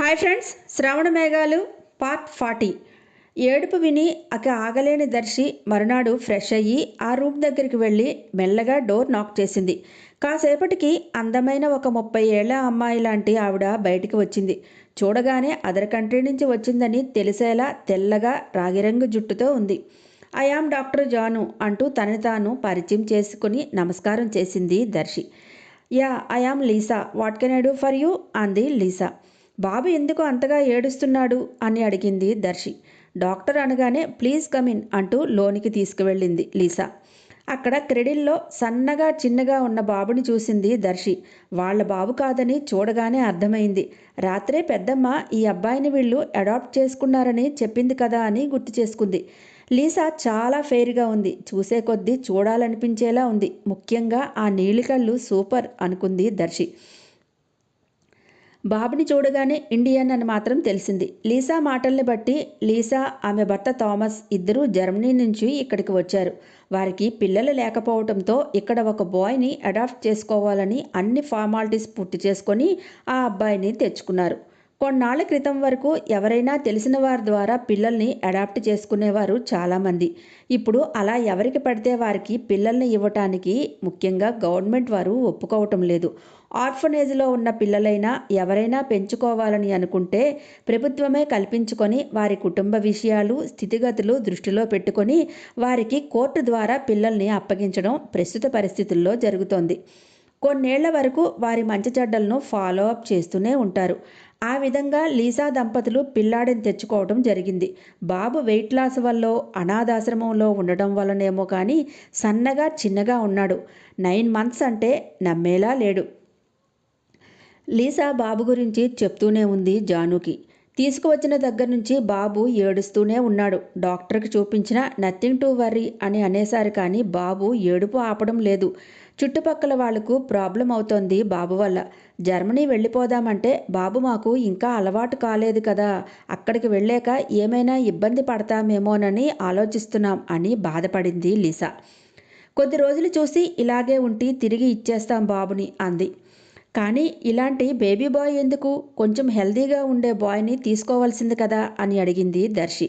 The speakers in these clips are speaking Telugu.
హాయ్ ఫ్రెండ్స్ శ్రవణ మేఘాలు పార్ట్ ఫార్టీ. ఏడుపు విని అక ఆగలేని దర్శి మరునాడు ఫ్రెష్ అయ్యి ఆ రూమ్ దగ్గరికి వెళ్ళి మెల్లగా డోర్ నాక్ చేసింది. కాసేపటికి అందమైన ఒక ముప్పై ఏళ్ళ అమ్మాయి లాంటి ఆవిడ బయటికి వచ్చింది. చూడగానే అదర్ కంట్రీ నుంచి వచ్చిందని తెలిసేలా తెల్లగా రాగిరంగు జుట్టుతో ఉంది. ఐఆమ్ డాక్టర్ జాను అంటూ తనని తాను పరిచయం చేసుకుని నమస్కారం చేసింది Darshi. Yeah I am Lisa. What can I do for you? అంది లీసా. బాబు ఎందుకు అంతగా ఏడుస్తున్నాడు? అని అడిగింది దర్శి. డాక్టర్ అనగానే ప్లీజ్ కమిన్ అంటూ లోనికి తీసుకువెళ్ళింది లీసా. అక్కడ క్రెడిల్లో సన్నగా చిన్నగా ఉన్న బాబుని చూసింది దర్శి. వాళ్ళ బాబు కాదని చూడగానే అర్థమైంది. రాత్రే పెద్దమ్మ ఈ అబ్బాయిని వీళ్ళు అడాప్ట్ చేసుకున్నారని చెప్పింది కదా అని గుర్తు చేసుకుంది. లీసా చాలా ఫెయిర్గా ఉంది. చూసే కొద్దీ చూడాలనిపించేలా ఉంది. ముఖ్యంగా ఆ నీలికళ్ళు సూపర్ అనుకుంది దర్శి. బాబుని చూడగానే ఇండియన్ అని మాత్రం తెలిసింది. లీసా మాటల్ని బట్టి లీసా ఆమె భర్త థామస్ ఇద్దరూ జర్మనీ నుంచి ఇక్కడికి వచ్చారు. వారికి పిల్లలు లేకపోవడంతో ఇక్కడ ఒక బాయ్ని అడాప్ట్ చేసుకోవాలని అన్ని ఫార్మాలిటీస్ పూర్తి చేసుకొని ఆ అబ్బాయిని తెచ్చుకున్నారు. కొన్నాళ్ళ క్రితం వరకు ఎవరైనా తెలిసిన వారి ద్వారా పిల్లల్ని అడాప్ట్ చేసుకునేవారు చాలామంది. ఇప్పుడు అలా ఎవరికి పడితే వారికి పిల్లల్ని ఇవ్వటానికి ముఖ్యంగా గవర్నమెంట్ వారు ఒప్పుకోవటం లేదు. ఆర్ఫనేజ్లో ఉన్న పిల్లలైనా ఎవరైనా పెంచుకోవాలని అనుకుంటే ప్రభుత్వమే కల్పించుకొని వారి కుటుంబ విషయాలు స్థితిగతులు దృష్టిలో పెట్టుకొని వారికి కోర్టు ద్వారా పిల్లల్ని అప్పగించడం ప్రస్తుత పరిస్థితుల్లో జరుగుతోంది. కొన్నేళ్ళ వరకు వారి మంచి చెడ్డలను ఫాలో అప్ చేస్తూనే ఉంటారు. ఆ విధంగా లీసా దంపతులు పిల్లాడిని తెచ్చుకోవడం జరిగింది. బాబు వెయిట్ లాస్ వల్ల అనాథాశ్రమంలో ఉండడం వల్లనేమో కానీ సన్నగా చిన్నగా ఉన్నాడు. నైన్ మంత్స్ అంటే నమ్మేలా లేడు. లీసా బాబు గురించి చెప్తూనే ఉంది జానుకి. తీసుకువచ్చిన దగ్గర నుంచి బాబు ఏడుస్తూనే ఉన్నాడు. డాక్టర్కి చూపించిన నథింగ్ టు వర్రీ అని అనేసారు కానీ బాబు ఏడుపు ఆపడం లేదు. చుట్టుపక్కల వాళ్ళకు ప్రాబ్లం అవుతోంది బాబు వల్ల. జర్మనీ వెళ్ళిపోదామంటే బాబు మాకు ఇంకా అలవాటు కాలేదు కదా. అక్కడికి వెళ్ళాక ఏమైనా ఇబ్బంది పడతామేమోనని ఆలోచిస్తున్నాం అని బాధపడింది లీసా. కొద్ది రోజులు చూసి ఇలాగే ఉండి తిరిగి ఇచ్చేస్తాం బాబుని అంది. కానీ ఇలాంటి బేబీ బాయ్ ఎందుకు? కొంచెం హెల్దీగా ఉండే బాయ్ని తీసుకోవాల్సింది కదా అని అడిగింది దర్శి.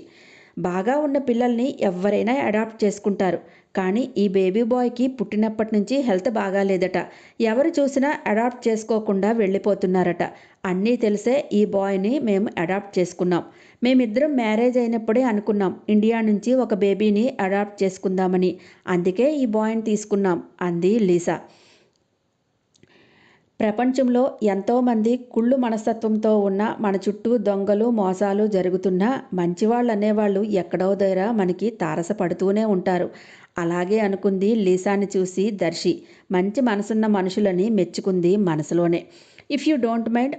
బాగా ఉన్న పిల్లల్ని ఎవరైనా అడాప్ట్ చేసుకుంటారు. కానీ ఈ బేబీ బాయ్కి పుట్టినప్పటి నుంచి హెల్త్ బాగాలేదట. ఎవరు చూసినా అడాప్ట్ చేసుకోకుండా వెళ్ళిపోతున్నారట. అన్నీ తెలిసే ఈ బాయ్ని మేము అడాప్ట్ చేసుకున్నాం. మేమిద్దరం మ్యారేజ్ అయినప్పుడే అనుకున్నాం ఇండియా నుంచి ఒక బేబీని అడాప్ట్ చేసుకుందామని. అందుకే ఈ బాయ్ని తీసుకున్నాం అంది లీసా. ప్రపంచంలో ఎంతోమంది కుళ్ళు మనస్తత్వంతో ఉన్న మన చుట్టూ దొంగలు మోసాలు జరుగుతున్నా మంచివాళ్ళు అనేవాళ్ళు ఎక్కడో దగ్గర మనకి తారసపడుతూనే ఉంటారు. అలాగే అనుకుంది లీసాని చూసి దర్శి. మంచి మనసున్న మనుషులని మెచ్చుకుంది మనసులోనే. If you don't mind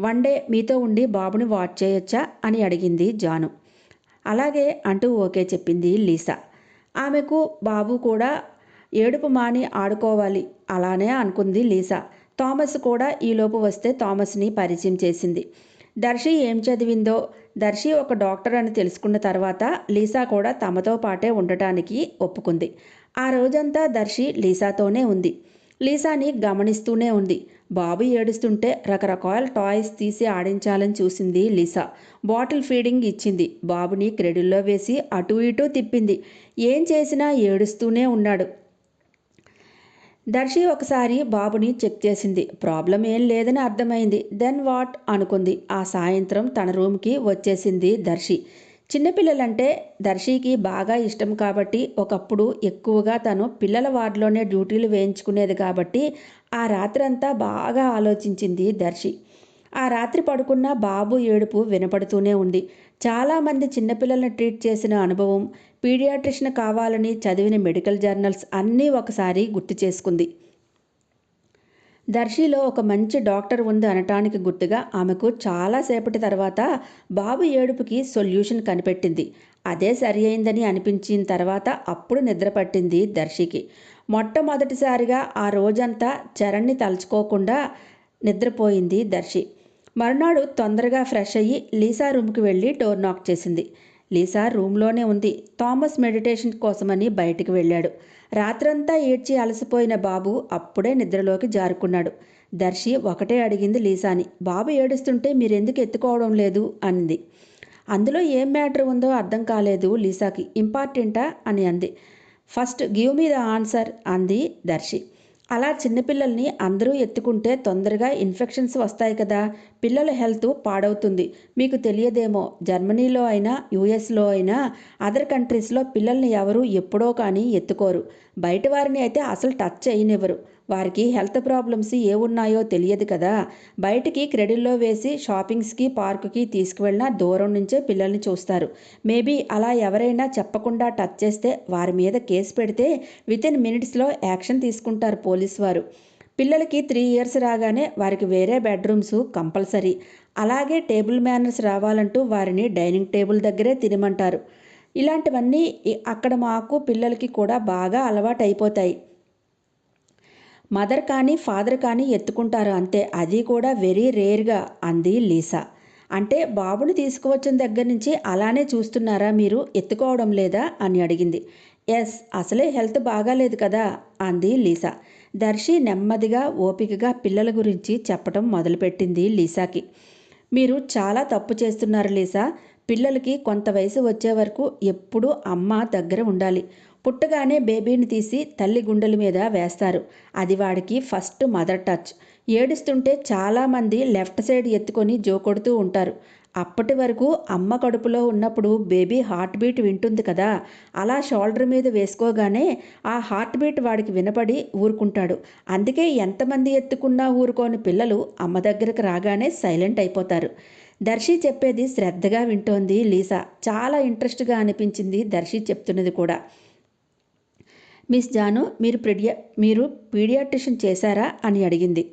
one day మీతో ఉండి బాబుని వాచ్ చేయొచ్చా? అని అడిగింది జాను. అలాగే అంటూ ఓకే చెప్పింది లీసా. ఆమెకు బాబు కూడా ఏడుపు మాని ఆడుకోవాలి అలానే అనుకుంది లీసా. థామస్ కూడా ఈలోపు వస్తే థామస్ని పరిచయం చేసింది. దర్శి ఏం చదివిందో దర్శి ఒక డాక్టర్ అని తెలుసుకున్న తర్వాత లీసా కూడా తమతో పాటే ఉండటానికి ఒప్పుకుంది. ఆ రోజంతా దర్శి లీసాతోనే ఉంది. లీసాని గమనిస్తూనే ఉంది. బాబు ఏడుస్తుంటే రకరకాల టాయ్స్ తీసి ఆడించాలని చూసింది లీసా. బాటిల్ ఫీడింగ్ ఇచ్చింది. బాబుని క్రెడిల్లో వేసి అటు ఇటు తిప్పింది. ఏం చేసినా ఏడుస్తూనే ఉన్నాడు. దర్శి ఒకసారి బాబుని చెక్ చేసింది. ప్రాబ్లం ఏం లేదని అర్థమైంది. Then what? అనుకుంది. ఆ సాయంత్రం తన రూమ్కి వచ్చేసింది దర్శి. చిన్నపిల్లలంటే దర్శికి బాగా ఇష్టం కాబట్టి ఒకప్పుడు ఎక్కువగా తను పిల్లల వార్డులోనే డ్యూటీలు వేయించుకునేది కాబట్టి ఆ రాత్రంతా బాగా ఆలోచించింది దర్శి. ఆ రాత్రి పడుకున్న బాబు ఏడుపు వినపడుతూనే ఉంది. చాలామంది చిన్నపిల్లల్ని ట్రీట్ చేసిన అనుభవం పీడియాట్రిషన్ కావాలని చదివిన మెడికల్ జర్నల్స్ అన్నీ ఒకసారి గుర్తు చేసుకుంది. దర్శిలో ఒక మంచి డాక్టర్ ఉంది అనటానికి గుర్తుగా ఆమెకు చాలాసేపటి తర్వాత బాబు ఏడుపుకి సొల్యూషన్ కనిపెట్టింది. అదే సరి అయిందని అనిపించిన తర్వాత అప్పుడు నిద్ర పట్టింది దర్శికి. మొట్టమొదటిసారిగా ఆ రోజంతా చరణ్ని తలుచుకోకుండా నిద్రపోయింది దర్శి. మరునాడు తొందరగా ఫ్రెష్ అయ్యి లీసా రూమ్కి వెళ్ళి డోర్ నాక్ చేసింది. లీసా రూమ్లోనే ఉంది. థామస్ మెడిటేషన్ కోసమని బయటికి వెళ్ళాడు. రాత్రంతా ఏడ్చి అలసిపోయిన బాబు అప్పుడే నిద్రలోకి జారుకున్నాడు. దర్శి ఒకటే అడిగింది లీసాని. బాబు ఏడుస్తుంటే మీరెందుకు ఎత్తుకోవడం లేదు? అంది అందులో ఏం మ్యాటర్ ఉందో అర్థం కాలేదు లీసాకి. ఇంపార్టెంటా? అని అంది. First give me the answer అంది దర్శి. అలా చిన్నపిల్లల్ని అందరూ ఎత్తుకుంటే తొందరగా ఇన్ఫెక్షన్స్ వస్తాయి కదా. పిల్లల హెల్త్ పాడవుతుంది. మీకు తెలియదేమో జర్మనీలో అయినా యూఎస్లో అయినా అదర్ కంట్రీస్లో పిల్లల్ని ఎవరు ఎప్పుడో కానీ ఎత్తుకోరు. బయట వారిని అయితే అసలు టచ్ చేయనివ్వరు. వారికి హెల్త్ ప్రాబ్లమ్స్ ఏ ఉన్నాయో తెలియదు కదా. బయటికి క్రెడిల్లో వేసి షాపింగ్స్కి పార్కుకి తీసుకువెళ్ళినా దూరం నుంచే పిల్లల్ని చూస్తారు. మేబీ అలా ఎవరైనా చెప్పకుండా టచ్ చేస్తే వారి మీద కేసు పెడితే వితిన్ మినిట్స్లో యాక్షన్ తీసుకుంటారు పోలీస్ వారు. పిల్లలకి త్రీ ఇయర్స్ రాగానే వారికి వేరే బెడ్రూమ్స్ కంపల్సరీ. అలాగే టేబుల్ మేనర్స్ రావాలంటూ వారిని డైనింగ్ టేబుల్ దగ్గరే తినమంటారు. ఇలాంటివన్నీ అక్కడ మాకు పిల్లలకి కూడా బాగా అలవాటు అయిపోతాయి మదర్ కానీ ఫాదర్ కానీ ఎత్తుకుంటారు అంతే. అది కూడా వెరీ రేర్గా అంది లీసా. అంటే బాబుని తీసుకువచ్చిన దగ్గర నుంచి అలానే చూస్తున్నారా మీరు? ఎత్తుకోవడం లేదా? అని అడిగింది. ఎస్ అసలే హెల్త్ బాగాలేదు కదా? అంది లీసా. దర్శి నెమ్మదిగా ఓపికగా పిల్లల గురించి చెప్పడం మొదలుపెట్టింది లీసాకి. మీరు చాలా తప్పు చేస్తున్నారు లీసా. పిల్లలకి కొంత వయసు వచ్చే వరకు ఎప్పుడూ అమ్మ దగ్గర ఉండాలి. పుట్టగానే బేబీని తీసి తల్లి గుండెల మీద వేస్తారు. అది వాడికి ఫస్ట్ మదర్ టచ్. ఏడుస్తుంటే చాలామంది లెఫ్ట్ సైడ్ ఎత్తుకొని జోకొడుతూ ఉంటారు. అప్పటి వరకు అమ్మ కడుపులో ఉన్నప్పుడు బేబీ హార్ట్ బీట్ వింటుంది కదా. అలా షోల్డర్ మీద వేసుకోగానే ఆ హార్ట్ బీట్ వాడికి వినపడి ఊరుకుంటాడు. అందుకే ఎంతమంది ఎత్తుకున్నా ఊరుకోని పిల్లలు అమ్మ దగ్గరకు రాగానే సైలెంట్ అయిపోతారు. దర్శి చెప్పేది శ్రద్ధగా వింటోంది లీసా. చాలా ఇంట్రెస్ట్గా అనిపించింది దర్శి చెప్తున్నది కూడా. మిస్ జాను మీరు ప్రిడియా మీరు పీడియాట్రిషన్ చేశారా అని అడిగింది.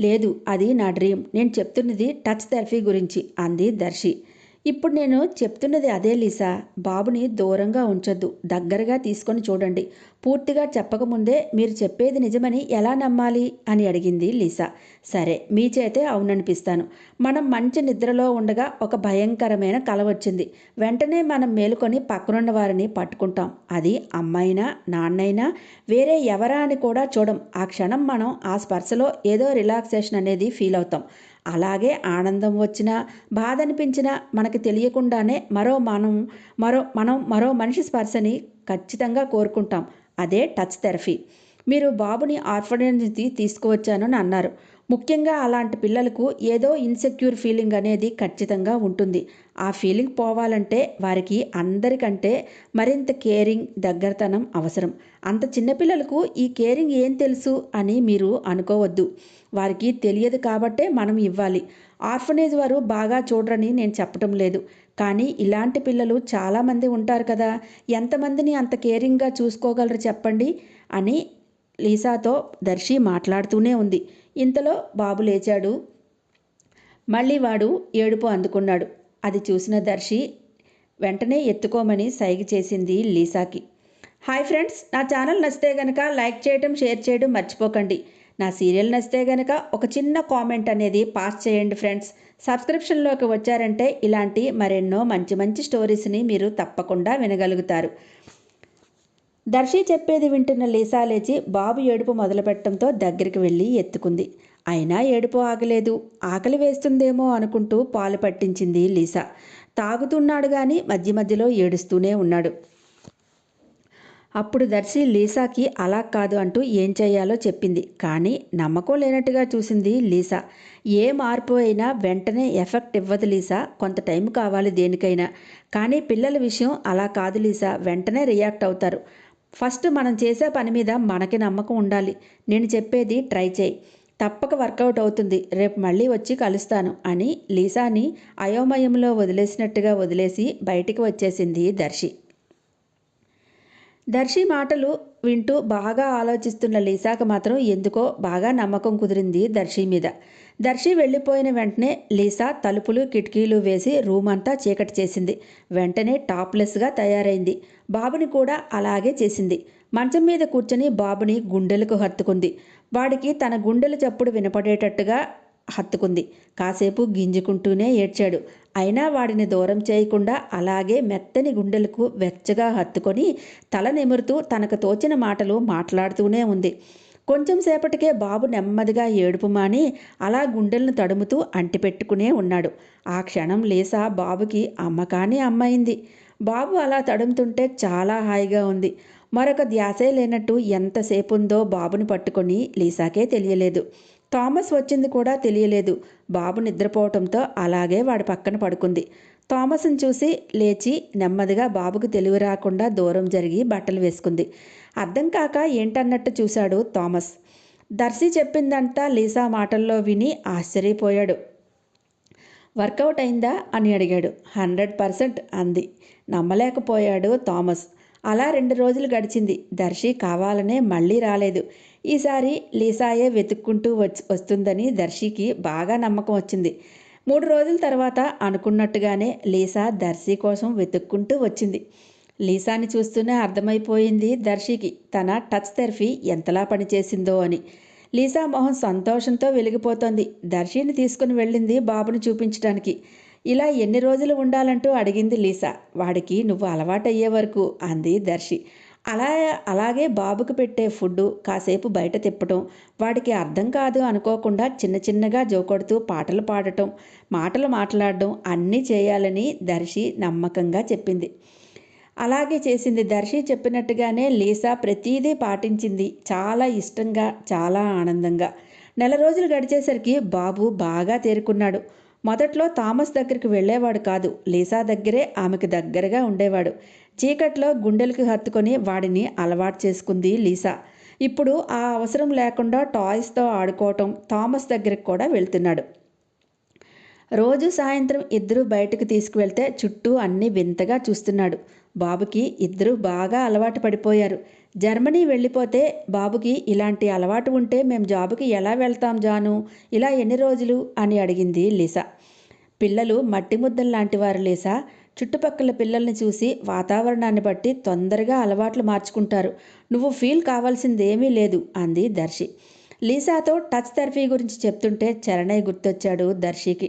లేదు అది నా డ్రీమ్. నేను చెప్తున్నది టచ్ థెరపీ గురించి అంది దర్శి. ఇప్పుడు నేను చెప్తున్నది అదే లీసా. బాబుని దూరంగా ఉంచొద్దు. దగ్గరగా తీసుకొని చూడండి. పూర్తిగా చెప్పకముందే మీరు చెప్పేది నిజమని ఎలా నమ్మాలి అని అడిగింది లీసా. సరే మీ చేతే అవుననిపిస్తాను. మనం మంచి నిద్రలో ఉండగా ఒక భయంకరమైన కల వచ్చింది. వెంటనే మనం మేలుకొని పక్కనున్న వారిని పట్టుకుంటాం. అది అమ్మైనా నాన్నైనా వేరే ఎవరా అని కూడా చూడం. ఆ క్షణం మనం ఆ స్పర్శలో ఏదో రిలాక్సేషన్ అనేది ఫీల్ అవుతాం. అలాగే ఆనందం వచ్చినా బాధ అనిపించినా మనకి తెలియకుండానే మరో మనం మరో మనం మరో మనిషి స్పర్శని ఖచ్చితంగా కోరుకుంటాం. అదే టచ్ థెరపీ మీరు బాబుని ఆర్ఫనేజ్ తీసుకువచ్చానని అన్నారు. ముఖ్యంగా అలాంటి పిల్లలకు ఏదో ఇన్సెక్యూర్ ఫీలింగ్ అనేది ఖచ్చితంగా ఉంటుంది. ఆ ఫీలింగ్ పోవాలంటే వారికి అందరికంటే మరింత కేరింగ్ దగ్గరతనం అవసరం. అంత చిన్నపిల్లలకు ఈ కేరింగ్ ఏం తెలుసు అని మీరు అనుకోవద్దు. వారికి తెలియదు కాబట్టే మనం ఇవ్వాలి. ఆర్ఫనేజ్ వారు బాగా చూడరని నేను చెప్పటం లేదు. కానీ ఇలాంటి పిల్లలు చాలామంది ఉంటారు కదా. ఎంతమందిని అంత కేరింగ్గా చూసుకోగలరు చెప్పండి? అని లీసాతో దర్శి మాట్లాడుతూనే ఉంది. ఇంతలో బాబు లేచాడు. మళ్ళీ వాడు ఏడుపు అందుకున్నాడు. అది చూసిన దర్శి వెంటనే ఎత్తుకోమని సైగ చేసింది లీసాకి. హాయ్ ఫ్రెండ్స్ నా ఛానల్ నచ్చితే గనక లైక్ చేయడం షేర్ చేయడం మర్చిపోకండి. నా సీరియల్ నచ్చితే గనక ఒక చిన్న కామెంట్ అనేది పాస్ చేయండి ఫ్రెండ్స్. సబ్స్క్రిప్షన్లోకి వచ్చారంటే ఇలాంటి మరెన్నో మంచి మంచి స్టోరీస్ని మీరు తప్పకుండా వినగలుగుతారు. దర్శి చెప్పేది వింటున్న లీసా లేచి బాబు ఏడుపు మొదలుపెట్టడంతో దగ్గరికి వెళ్ళి ఎత్తుకుంది. అయినా ఏడుపు ఆగలేదు. ఆకలి వేస్తుందేమో అనుకుంటూ పాలు పట్టించింది లీసా. తాగుతున్నాడు కానీ మధ్య మధ్యలో ఏడుస్తూనే ఉన్నాడు. అప్పుడు దర్శి లీసాకి అలా కాదు అంటూ ఏం చేయాలో చెప్పింది. కానీ నమ్మకం లేనట్టుగా చూసింది లీసా. ఏ మార్పు అయినా వెంటనే ఎఫెక్ట్ ఇవ్వదు లీసా. కొంత టైం కావాలి దేనికైనా. కానీ పిల్లల విషయం అలా కాదు లీసా. వెంటనే రియాక్ట్ అవుతారు. ఫస్ట్ మనం చేసే పని మీద మనకి నమ్మకం ఉండాలి. నేను చెప్పేది ట్రై చేయి. తప్పక వర్కౌట్ అవుతుంది. రేపు మళ్ళీ వచ్చి కలుస్తాను అని లీసాని అయోమయంలో వదిలేసినట్టుగా వదిలేసి బయటికి వచ్చేసింది దర్శి. దర్శి మాటలు వింటూ బాగా ఆలోచిస్తున్న లీసాకు మాత్రం ఎందుకో బాగా నమ్మకం కుదిరింది దర్శి మీద. దర్శి వెళ్ళిపోయిన వెంటనే లీసా తలుపులు కిటికీలు వేసి రూమ్ అంతా చీకటి చేసింది. వెంటనే టాప్లెస్గా తయారైంది. బాబుని కూడా అలాగే చేసింది. మంచం మీద కూర్చొని బాబుని గుండెలకు హత్తుకుంది. వాడికి తన గుండెల చప్పుడు వినపడేటట్టుగా హత్తుకుంది. కాసేపు గింజుకుంటూనే ఏడ్చాడు. అయినా వాడిని దూరం చేయకుండా అలాగే మెత్తని గుండెలకు వెచ్చగా హత్తుకొని తల నిమురుతూ తనకు తోచిన మాటలు మాట్లాడుతూనే ఉంది. కొంచెం సేపటికే బాబు నెమ్మదిగా ఏడుపు మాని అలా గుండెలను తడుముతూ అంటిపెట్టుకునే ఉన్నాడు. ఆ క్షణం లేసా బాబుకి అమ్మ కానీ అమ్మైంది. బాబు అలా తడుముతుంటే చాలా హాయిగా ఉంది. మరొక ధ్యాసే లేనట్టు ఎంతసేపు ఉందో బాబుని పట్టుకొని లీసాకే తెలియలేదు. థామస్ వచ్చింది కూడా తెలియలేదు. బాబు నిద్రపోవటంతో అలాగే వాడి పక్కన పడుకుంది. థామస్ని చూసి లేచి నెమ్మదిగా బాబుకు తెలివి రాకుండా దూరం జరిగి బట్టలు వేసుకుంది. అర్థం కాక ఏంటన్నట్టు చూశాడు థామస్. దర్శి చెప్పిందంతా లీసా మాటల్లో విని ఆశ్చర్యపోయాడు. వర్కౌట్ అయిందా? అని అడిగాడు. హండ్రెడ్ పర్సెంట్ అంది. నమ్మలేకపోయాడు థామస్. అలా రెండు రోజులు గడిచింది. దర్శి కావాలనే మళ్ళీ రాలేదు. ఈసారి లీసాయే వెతుక్కుంటూ వచ్చి వస్తుందని దర్శికి బాగా నమ్మకం వచ్చింది. మూడు రోజుల తర్వాత అనుకున్నట్టుగానే లీసా దర్శి కోసం వెతుక్కుంటూ వచ్చింది. లీసాని చూస్తూనే అర్థమైపోయింది దర్శికి తన టచ్ థెరపీ ఎంతలా పనిచేసిందో అని. లీసా మొహం సంతోషంతో వెలిగిపోతోంది. దర్శిని తీసుకుని వెళ్ళింది బాబుని చూపించడానికి ఇలా ఎన్ని రోజులు ఉండాలంటూ అడిగింది లీసా. వాడికి నువ్వు అలవాటయ్యే వరకు అంది దర్శి. అలా అలాగే బాబుకు పెట్టే ఫుడ్ కాసేపు బయట తిప్పటం వాడికి అర్థం కాదు అనుకోకుండా చిన్న చిన్నగా జోకొడుతూ పాటలు పాడటం మాటలు మాట్లాడడం అన్నీ చేయాలని దర్శి నమ్మకంగా చెప్పింది. అలాగే చేసింది దర్శి చెప్పినట్టుగానే లీసా ప్రతీదీ పాటించింది చాలా ఇష్టంగా చాలా ఆనందంగా. నెల రోజులు గడిచేసరికి బాబు బాగా తేరుకున్నాడు. మొదట్లో థామస్ దగ్గరికి వెళ్ళేవాడు కాదు. లీసా దగ్గరే ఆమెకు దగ్గరగా ఉండేవాడు. చీకట్లో గుండెలకు హత్తుకొని వాడిని అలవాటు చేసుకుంది లీసా. ఇప్పుడు ఆ అవసరం లేకుండా టాయ్స్తో ఆడుకోవటం థామస్ దగ్గరికి కూడా వెళ్తున్నాడు. రోజు సాయంత్రం ఇద్దరు బయటకు తీసుకువెళ్తే చుట్టూ అన్ని వింతగా చూస్తున్నాడు. బాబుకి ఇద్దరు బాగా అలవాటు పడిపోయారు. జర్మనీ వెళ్ళిపోతే బాబుకి ఇలాంటి అలవాటు ఉంటే మేము జాబుకి ఎలా వెళ్తాం జాను? ఇలా ఎన్ని రోజులు? అని అడిగింది లీసా. పిల్లలు మట్టి ముద్దల్లాంటి వారు లీసా? చుట్టుపక్కల పిల్లల్ని చూసి వాతావరణాన్ని బట్టి తొందరగా అలవాట్లు మార్చుకుంటారు. నువ్వు ఫీల్ కావాల్సిందేమీ లేదు అంది దర్శి. లీసాతో టచ్ థెరపీ గురించి చెప్తుంటే చరణయ్య గుర్తొచ్చాడు దర్శికి.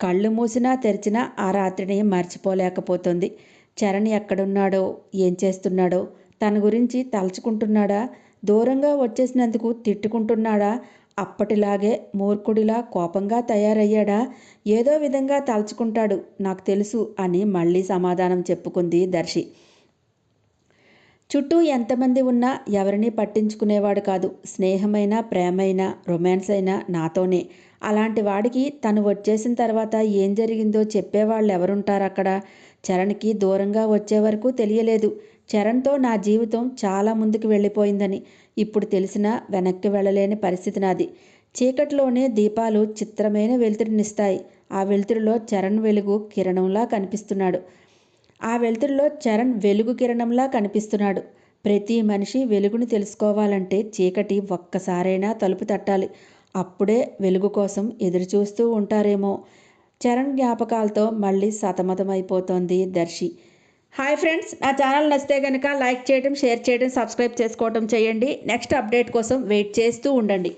కళ్ళు మూసినా తెరిచినా ఆ రాత్రిని మర్చిపోలేకపోతుంది. చరణ్ ఎక్కడున్నాడో ఏం చేస్తున్నాడో తన గురించి తలుచుకుంటున్నాడా? దూరంగా వచ్చేసినందుకు తిట్టుకుంటున్నాడా? అప్పటిలాగే మూర్ఖుడిలా కోపంగా తయారయ్యాడా? ఏదో విధంగా తలుచుకుంటాడు నాకు తెలుసు అని మళ్ళీ సమాధానం చెప్పుకుంది దర్శి. చుట్టూ ఎంతమంది ఉన్నా ఎవరిని పట్టించుకునేవాడు కాదు. స్నేహమైన ప్రేమైన రొమాన్స్ అయినా నాతోనే. అలాంటి వాడికి తను వచ్చేసిన తర్వాత ఏం జరిగిందో చెప్పేవాళ్ళు ఎవరుంటారు అక్కడ చరణ్కి దూరంగా వచ్చే వరకు తెలియలేదు. చరణ్తో నా జీవితం చాలా ముందుకు వెళ్ళిపోయిందని. ఇప్పుడు తెలిసినా వెనక్కి వెళ్ళలేని పరిస్థితి నాది. చీకటిలోనే దీపాలు చిత్రమైన వెలుతురునిస్తాయి ఆ వెలుతురులో చరణ్ వెలుగు కిరణంలా కనిపిస్తున్నాడు. ఆ వెలుతురులో చరణ్ వెలుగు కిరణంలా కనిపిస్తున్నాడు. ప్రతి మనిషి వెలుగుని తెలుసుకోవాలంటే చీకటి ఒక్కసారైనా తలుపు తట్టాలి. అప్పుడే వెలుగు కోసం ఎదురుచూస్తూ ఉంటారేమో. చరణ్ జ్ఞాపకాలతో మళ్ళీ సతమతమైపోతోంది దర్శి. హాయ్ ఫ్రెండ్స్ నా ఛానల్ నచ్చితే కనుక లైక్ చేయడం షేర్ చేయడం సబ్స్క్రైబ్ చేసుకోవడం చేయండి. నెక్స్ట్ అప్డేట్ కోసం వెయిట్ చేస్తూ ఉండండి.